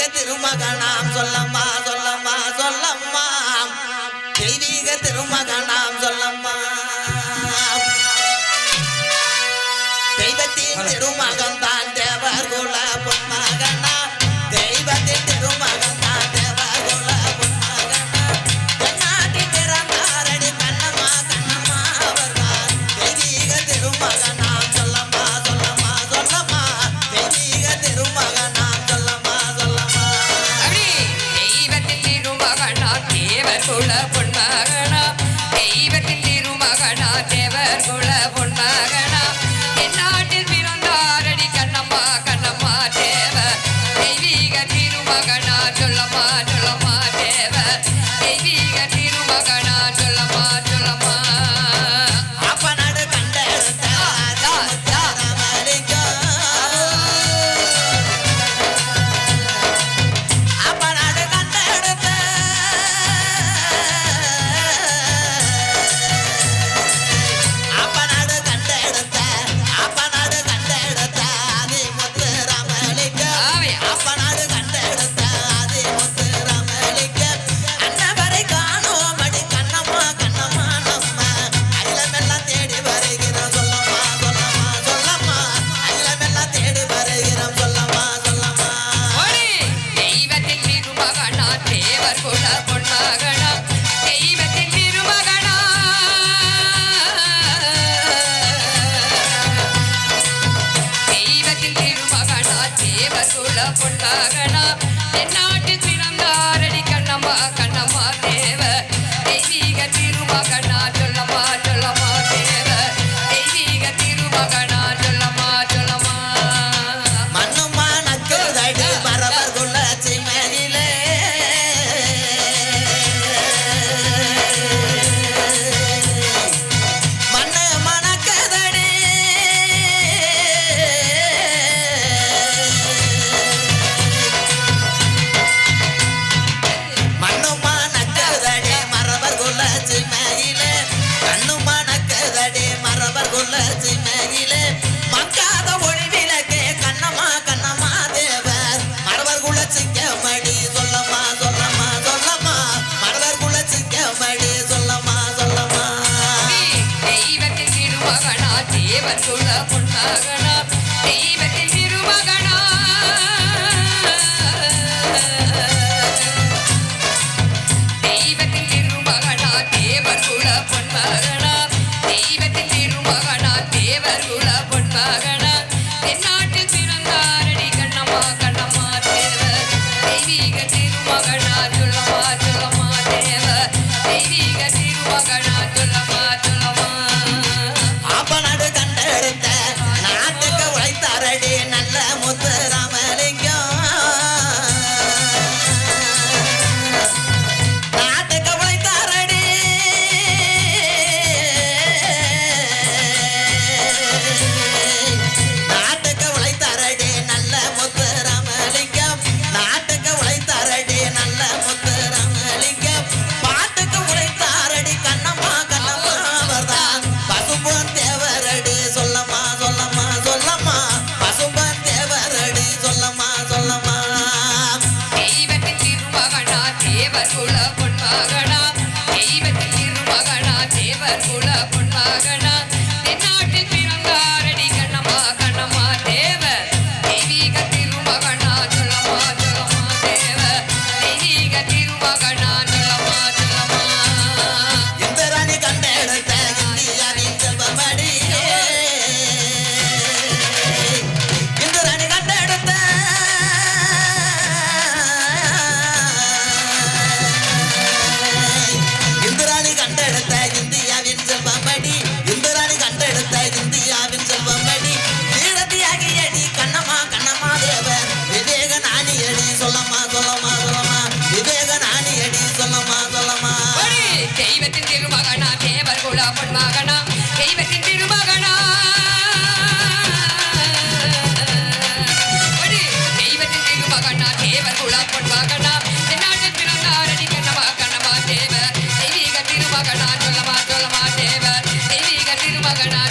தெய்வீக திருமகனாம் சொல்லம்மா சொல்லம்மா சொல்லம்மா. தெய்வீக திருமகனாம் சொல்லம்மா. தெய்வத்தின் திருமகன் தான் தேவர் குல பொன்மகனா. தெய்வத்தின் திருமகனா தேவர் குல பொன்மகனா. என் நாட்டில் பிறந்தாரடி கண்ணம்மா கண்ணம்மா தேவர். தெய்வீக திருமகனா சொல்லம்மா சொல்லம்மா தேவர். தெய்வீக திருமகனா சொல்லம்மா பொண்ணாகனா என்ன தேவர் குல பொன்மகனா தெய்வத்தின் திருமகனா. தெய்வத்தின் திருமகனா தேவர் குல பொன்மகனா. தெய்வத்தின் திருமகனா தேவர் குல பொன்மகனா. தென்னாட்டில் பிறந்தாரடி கண்ணம்மா கண்ணம்மா தேவர். தெய்வீக திருமகனா சொல்லம்மா சொல்லம்மா தேவர். தெய்வீக திருமகனா பொன்மகனா குல பொன்மகனா தெய்வத்தின் திருமகனா. ஒளி! தெய்வத்தின் திருமகனா தேவர் குல பொன்மகனா தென்னாட்டில் பிறந்தாரடி கண்ணமா கண்ணமா தேவர். தெய்வீக திருமகனா சொல்லமா சொல்லமா தேவர். தெய்வீக திருமகனா